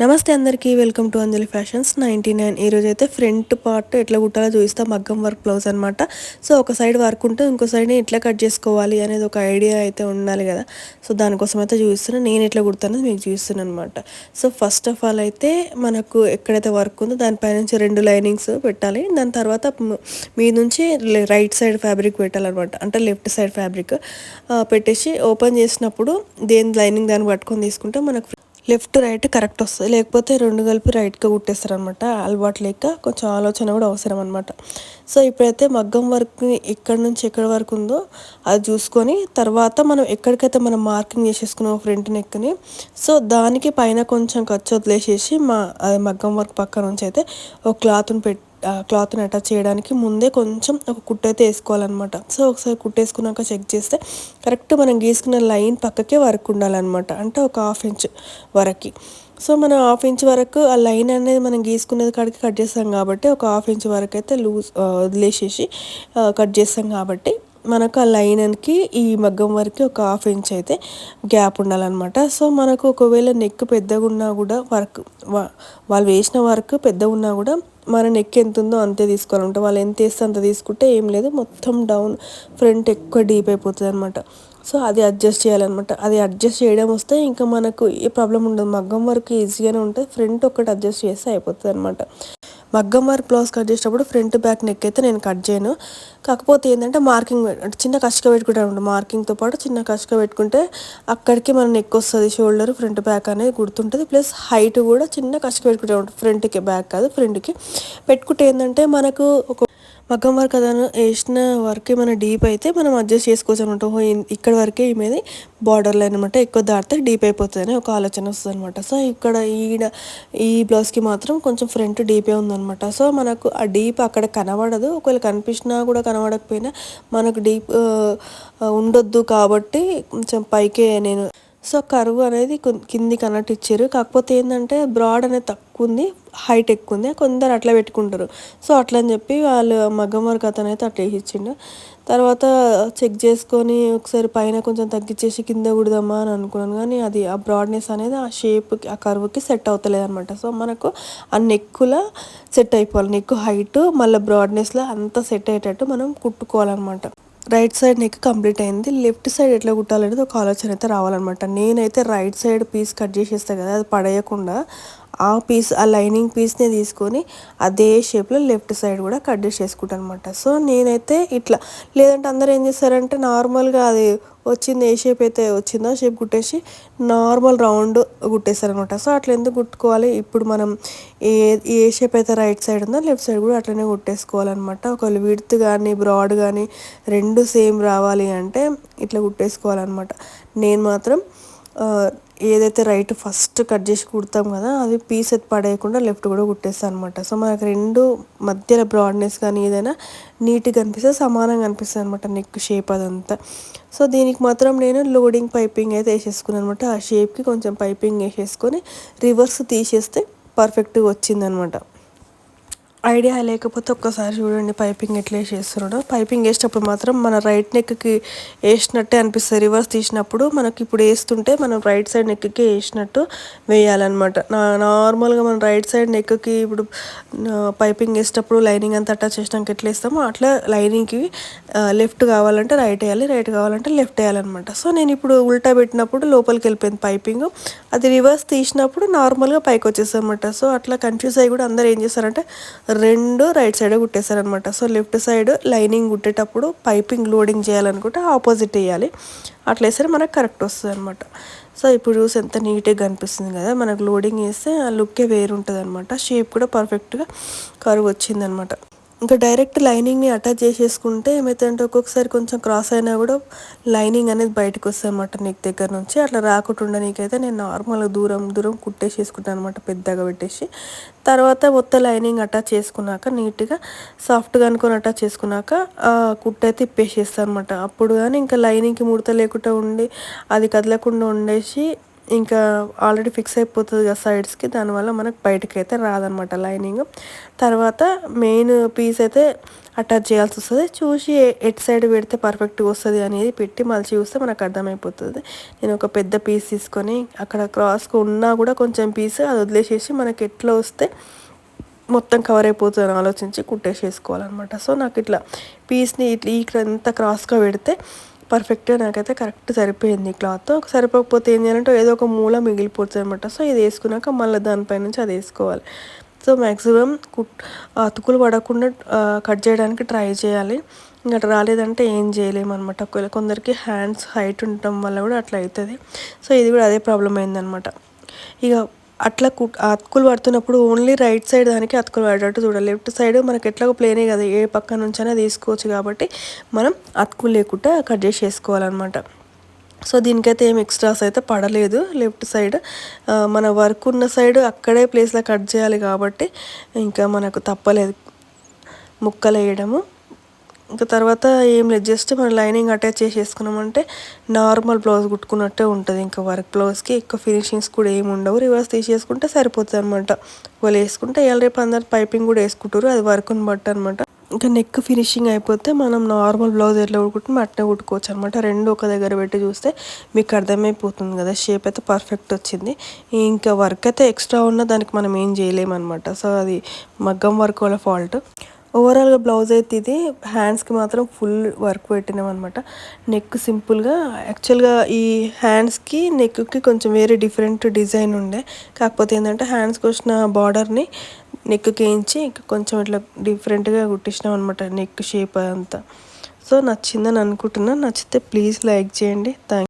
నమస్తే అందరికీ welcome to Anjali fashions. Ninety nine ఈరోజు అయితే ఫ్రంట్ పార్ట్ ఎట్లా కుట్టాలో చూపిస్తా మగ్గం వర్క్ బ్లౌజ్ అనమాట సో ఒక సైడ్ వర్క్ ఉంటే ఇంకో సైడ్ ఎట్లా కట్ చేసుకోవాలి అనేది ఒక ఐడియా అయితే ఉండాలి కదా. సో దానికోసం అయితే చూపిస్తున్నా నేను ఎట్లా కుడతానో మీకు చూపిస్తున్నాను అనమాట సో ఫస్ట్ ఆఫ్ ఆల్ అయితే మనకు ఎక్కడైతే వర్క్ ఉందో దానిపైనుంచి రెండు లైనింగ్స్ పెట్టాలి. దాని తర్వాత మీ నుంచి రైట్ సైడ్ ఫ్యాబ్రిక్ పెట్టాలన్నమాట. అంటే లెఫ్ట్ సైడ్ ఫ్యాబ్రిక్. పెట్టేసి ఓపెన్ చేసినప్పుడు దేని లైనింగ్ దాన్ని పట్టుకొని తీసుకుంటే మనకు లెఫ్ట్ రైట్ కరెక్ట్ వస్తుంది. లేకపోతే రెండు కలిపి రైట్గా కుట్టేస్తారు అనమాట అలవాటు లేక కొంచెం ఆలోచన కూడా అవసరం అనమాట. సో ఇప్పుడైతే మగ్గం వర్క్ ఎక్కడి నుంచి ఎక్కడి వరకు ఉందో అది చూసుకొని తర్వాత మనం ఎక్కడికైతే మనం మార్కింగ్ చేసేసుకున్నాం ఫ్రంట్ నెక్ని సో దానికి పైన కొంచెం ఖర్చు వదిలేసేసి మా మగ్గం వర్క్ పక్క నుంచి అయితే ఒక క్లాత్ని పెట్టి క్లాత్ని అటాచ్ చేయడానికి ముందే కొంచెం ఒక కుట్టు అయితే వేసుకోవాలన్నమాట. సో ఒకసారి కుట్టేసుకున్నాక చెక్ చేస్తే కరెక్ట్ మనం గీసుకున్న లైన్ పక్కకే వర్క్ ఉండాలన్నమాట. అంటే ఒక హాఫ్ ఇంచ్ వరకు. సో మనం హాఫ్ ఇంచ్ వరకు ఆ లైన్ అనేది మనం గీసుకునేది కాడికి కట్ చేస్తాం కాబట్టి ఒక హాఫ్ ఇంచ్ వరకు అయితే లూజ్ వదిలేసేసి కట్ చేస్తాం కాబట్టి మనకు ఆ లైన్కి ఈ మగ్గం వరకు ఒక హాఫ్ ఇంచ్ అయితే గ్యాప్ ఉండాలన్నమాట. సో మనకు ఒకవేళ నెక్ పెద్దగా ఉన్నా కూడా వర్క్ వాళ్ళు వేసిన వర్క్ పెద్దగా ఉన్నా కూడా మన నెక్ ఎంత ఉందో అంతే తీసుకోవాలంటే వాళ్ళు ఎంత వేస్తే అంత తీసుకుంటే ఏం లేదు. మొత్తం డౌన్ ఫ్రంట్ ఎక్కువ డీప్ అయిపోతుంది అనమాట సో అది అడ్జస్ట్ చేయాలన్నమాట. అది అడ్జస్ట్ చేయడం వస్తే ఇంకా మనకు ఏ ప్రాబ్లం ఉండదు. మగ్గం వరకు ఈజీగానే ఉంటుంది ఫ్రంట్ ఒకటి అడ్జస్ట్ చేస్తే అయిపోతుంది అనమాట మగ్గం వర్క్ బ్లౌజ్ కట్ చేసేటప్పుడు ఫ్రంట్ బ్యాక్ నెక్ అయితే నేను కట్ చేయను. కాకపోతే ఏంటంటే మార్కింగ్ చిన్న కష్టగా పెట్టుకుంటాను మార్కింగ్తో పాటు చిన్న కష్టగా పెట్టుకుంటే అక్కడికి మన నెక్ వస్తుంది షోల్డర్ ఫ్రంట్ బ్యాక్ అనేది గుర్తుంటుంది. ప్లస్ హైట్ కూడా చిన్న కష్టగా పెట్టుకుంటా ఫ్రంట్కి బ్యాక్ కాదు ఫ్రంట్కి పెట్టుకుంటే ఏంటంటే మనకు ఒక మగ్గం వర్క్ అదను వేసిన వర్క్ ఏమైనా డీప్ అయితే మనం అడ్జస్ట్ చేసుకోవచ్చు అనమాట ఇక్కడ వరకే ఈమెది బార్డర్ లైన్ అనమాట ఎక్కువ దాటితే డీప్ అయిపోతుంది అని ఒక ఆలోచన వస్తుంది అనమాట సో ఇక్కడ ఈడ ఈ బ్లౌజ్కి మాత్రం కొంచెం ఫ్రంట్ డీపే ఉందనమాట సో మనకు ఆ డీప్ అక్కడ కనబడదు. ఒకవేళ కనిపించినా కూడా కనబడకపోయినా మనకు డీప్ ఉండొద్దు కాబట్టి కొంచెం పైకే నేను సో కరువు అనేది కిందికి అన్నట్టు ఇచ్చారు. కాకపోతే ఏంటంటే బ్రాడ్ అనేది తక్కువ ఉంది హైట్ ఎక్కువ ఉంది కొందరు అట్లా పెట్టుకుంటారు. సో అట్లా అని చెప్పి వాళ్ళు మగ్గం వర్క్ అతను అయితే అట్లా ఇచ్చిండు తర్వాత చెక్ చేసుకొని ఒకసారి పైన కొంచెం తగ్గించేసి కింద కుడదామా అని అనుకున్నాను. కానీ అది ఆ బ్రాడ్నెస్ అనేది ఆ షేప్కి ఆ కరువుకి సెట్ అవుతలేదనమాట సో మనకు ఆ నెక్కుల సెట్ అయిపోవాలి. నెక్ హైట్ మళ్ళీ బ్రాడ్నెస్లో అంతా సెట్ అయ్యేటట్టు మనం కుట్టుకోవాలన్నమాట. రైట్ సైడ్ నెక్ కంప్లీట్ అయింది. లెఫ్ట్ సైడ్ ఎట్లా కుట్టాలనేది ఒక ఆలోచన అయితే రావాలన్నమాట. నేనైతే రైట్ సైడ్ పీస్ కట్ చేసేస్తాను కదా అది పడేయకుండా ఆ పీస్ ఆ లైనింగ్ పీస్ని తీసుకొని అదే షేప్లో లెఫ్ట్ సైడ్ కూడా కట్ చేసి చేసుకుంటాను అనమాట సో నేనైతే ఇట్లా లేదంటే అందరూ ఏం చేస్తారంటే నార్మల్గా అది వచ్చింది ఏ షేప్ అయితే వచ్చిందో షేప్ కుట్టేసి నార్మల్ రౌండ్ కుట్టేస్తారనమాట సో అట్లా ఎందుకు కుట్టుకోవాలి? ఇప్పుడు మనం ఏ ఏ షేప్ అయితే రైట్ సైడ్ ఉందో లెఫ్ట్ సైడ్ కూడా అట్లనే కుట్టేసుకోవాలన్నమాట. ఒకవేళ విడ్త్ కానీ బ్రాడ్ కానీ రెండు సేమ్ రావాలి అంటే ఇట్లా కుట్టేసుకోవాలన్నమాట. నేను మాత్రం ఏదైతే రైట్ ఫస్ట్ కట్ చేసి కుడతాం కదా అది పీస్ ఎత్తి పడేయకుండా లెఫ్ట్ కూడా కుట్టేస్తాను అనమాట సో మనకు రెండు మధ్యలో బ్రాడ్నెస్ కానీ ఏదైనా నీట్గా కనిపిస్తే సమానంగా అనిపిస్తుంది అనమాట నెక్ షేప్ అదంతా. సో దీనికి మాత్రం నేను లోడింగ్ పైపింగ్ అయితే వేసేసుకున్నాను అనమాట ఆ షేప్కి కొంచెం పైపింగ్ వేసేసుకొని రివర్స్ తీసేస్తే పర్ఫెక్ట్గా వచ్చిందనమాట ఐడియా లేకపోతే ఒక్కసారి చూడండి పైపింగ్ ఎట్లా వేసేస్తున్నాడో. పైపింగ్ వేసేటప్పుడు మాత్రం మన రైట్ నెక్కి వేసినట్టే అనిపిస్తుంది. రివర్స్ తీసినప్పుడు మనకి ఇప్పుడు వేస్తుంటే మనం రైట్ సైడ్ నెక్కి వేసినట్టు వేయాలన్నమాట. నా నార్మల్గా మనం రైట్ సైడ్ నెక్కి ఇప్పుడు పైపింగ్ వేసేటప్పుడు లైనింగ్ అంతా అటాచ్ చేసినాక ఎట్లా వేస్తామో అట్లా లైనింగ్కి లెఫ్ట్ కావాలంటే రైట్ వేయాలి రైట్ కావాలంటే లెఫ్ట్ వేయాలన్నమాట. సో నేను ఇప్పుడు ఉల్టా పెట్టినప్పుడు లోపలికి వెళ్ళిపోయింది పైపింగ్ అది రివర్స్ తీసినప్పుడు నార్మల్గా పైకి వచ్చేస్తుంది అనమాట సో అట్లా కన్ఫ్యూజ్ అయ్యి కూడా అందరు ఏం చేస్తారంటే రెండు రైట్ సైడే కుట్టేశారనమాట సో లెఫ్ట్ సైడ్ లైనింగ్ కుట్టేటప్పుడు పైపింగ్ లోడింగ్ చేయాలనుకుంటే ఆపోజిట్ వేయాలి. అట్లా వేస్తే మనకు కరెక్ట్ వస్తుంది అనమాట సో ఇప్పుడు చూసి ఎంత నీట్గా కనిపిస్తుంది కదా మనకు లోడింగ్ వేస్తే ఆ లుక్కే వేరుంటుంది అనమాట షేప్ కూడా పర్ఫెక్ట్గా కరువు వచ్చిందనమాట ఇంకా డైరెక్ట్ లైనింగ్ని అటాచ్ చేసేసుకుంటే ఏమైతుందంటే ఒక్కొక్కసారి కొంచెం క్రాస్ అయినా కూడా లైనింగ్ అనేది బయటకు వస్తుంది అనమాట నీకు దగ్గర నుంచి. అట్లా రాకుండా నీకైతే నేను నార్మల్గా దూరం దూరం కుట్టేసేసుకుంటాను అనమాట పెద్దగా పెట్టేసి. తర్వాత మొత్తం లైనింగ్ అటాచ్ చేసుకున్నాక నీట్గా సాఫ్ట్గా అనుకొని అటాచ్ చేసుకున్నాక కుట్ట అయితే ఇప్పేసేస్తాను అనమాట అప్పుడు కానీ ఇంకా లైనింగ్కి ముడత లేకుండా ఉండి అది కదలకుండా ఉండేసి ఇంకా ఆల్రెడీ ఫిక్స్ అయిపోతుంది కదా సైడ్స్కి దానివల్ల మనకు బయటకి అయితే రాదనమాట లైనింగ్. తర్వాత మెయిన్ పీస్ అయితే అటాచ్ చేయాల్సి వస్తుంది. చూసి ఎట్ సైడ్ పెడితే పర్ఫెక్ట్గా వస్తుంది అనేది పెట్టి మళ్ళీ చూస్తే మనకు అర్థమైపోతుంది. నేను ఒక పెద్ద పీస్ తీసుకొని అక్కడ క్రాస్గా ఉన్నా కూడా కొంచెం పీస్ అది వదిలేసేసి మనకి ఎట్లా వస్తే మొత్తం కవర్ అయిపోతుందని ఆలోచించి కుట్టేసేసుకోవాలన్నమాట. సో నాకు ఇట్లా పీస్ని ఇట్లా ఇక్కడ ఎంత క్రాస్గా పెడితే పర్ఫెక్ట్గా నాకైతే కరెక్ట్ సరిపోయింది క్లాత్ సరిపోకపోతే ఏం చేయాలంటే ఏదో ఒక మూల మిగిలిపోతుంది అనమాట సో ఇది వేసుకున్నాక మళ్ళీ దానిపై నుంచి అది వేసుకోవాలి. సో మ్యాక్సిమం కుట్ అతుకులు పడకుండా కట్ చేయడానికి ట్రై చేయాలి. ఇంకా రాలేదంటే ఏం చేయలేము అనమాట ఒకవేళ కొందరికి హ్యాండ్స్ హైట్ ఉండటం వల్ల కూడా అట్లా అవుతుంది. సో ఇది కూడా అదే ప్రాబ్లం అయిందనమాట ఇక అట్లా కు అతుకులు పడుతున్నప్పుడు ఓన్లీ రైట్ సైడ్ దానికి అతుకులు పడేటట్టు చూడాలి. లెఫ్ట్ సైడ్ మనకి ఎట్లాగో ప్లేనే కదా ఏ పక్క నుంచైనా తీసుకోవచ్చు కాబట్టి మనం అతుకులు లేకుండా కట్ చేసి వేసుకోవాలన్నమాట సో దీనికైతే ఏం ఎక్స్ట్రాస్ అయితే పడలేదు. లెఫ్ట్ సైడ్ మన వర్క్ ఉన్న సైడ్ అక్కడే ప్లేస్లో కట్ చేయాలి కాబట్టి ఇంకా మనకు తప్పలేదు. ముక్కలు వేయడము. ఇంకా తర్వాత ఏం లేదు జస్ట్ మనం లైనింగ్ అటాచ్ చేసేసుకున్నామంటే నార్మల్ బ్లౌజ్ కుట్టుకున్నట్టే ఉంటుంది. ఇంకా వర్క్ బ్లౌజ్కి ఎక్కువ ఫినిషింగ్స్ కూడా ఏమి ఉండవు. రివర్స్ తీసేసుకుంటే సరిపోతుంది అనమాట వాళ్ళు వేసుకుంటే ఇవాళ రేపు అందరు పైపింగ్ కూడా వేసుకుంటారు. అది వర్క్ని బట్టి అనమాట ఇంకా నెక్ ఫినిషింగ్ అయిపోతే మనం నార్మల్ బ్లౌజ్ ఎట్లా కుట్టుకుంటే అట్నే కుట్టుకోవచ్చు అనమాట రెండు ఒక దగ్గర పెట్టి చూస్తే మీకు అర్థమైపోతుంది కదా షేప్ అయితే పర్ఫెక్ట్ వచ్చింది. ఇంకా వర్క్ అయితే ఎక్స్ట్రా ఉన్న దానికి మనం ఏం చేయలేమన్నమాట. సో అది మగ్గం వర్క్ వాళ్ళ ఫాల్ట్ ఓవరాల్గా బ్లౌజ్ అయితే ఇది హ్యాండ్స్కి మాత్రం ఫుల్ వర్క్ పెట్టినాం అనమాట నెక్ సింపుల్గా యాక్చువల్గా ఈ హ్యాండ్స్కి నెక్కి కొంచెం వేరే డిఫరెంట్ డిజైన్ ఉండే. కాకపోతే ఏంటంటే హ్యాండ్స్కి వచ్చిన బార్డర్ని నెక్కి వేయించి కొంచెం ఇట్లా డిఫరెంట్గా కుట్టించినాం అనమాట నెక్ షేప్ అంతా. సో నచ్చిందని అనుకుంటున్నాను నచ్చితే ప్లీజ్ లైక్ చేయండి. థ్యాంక్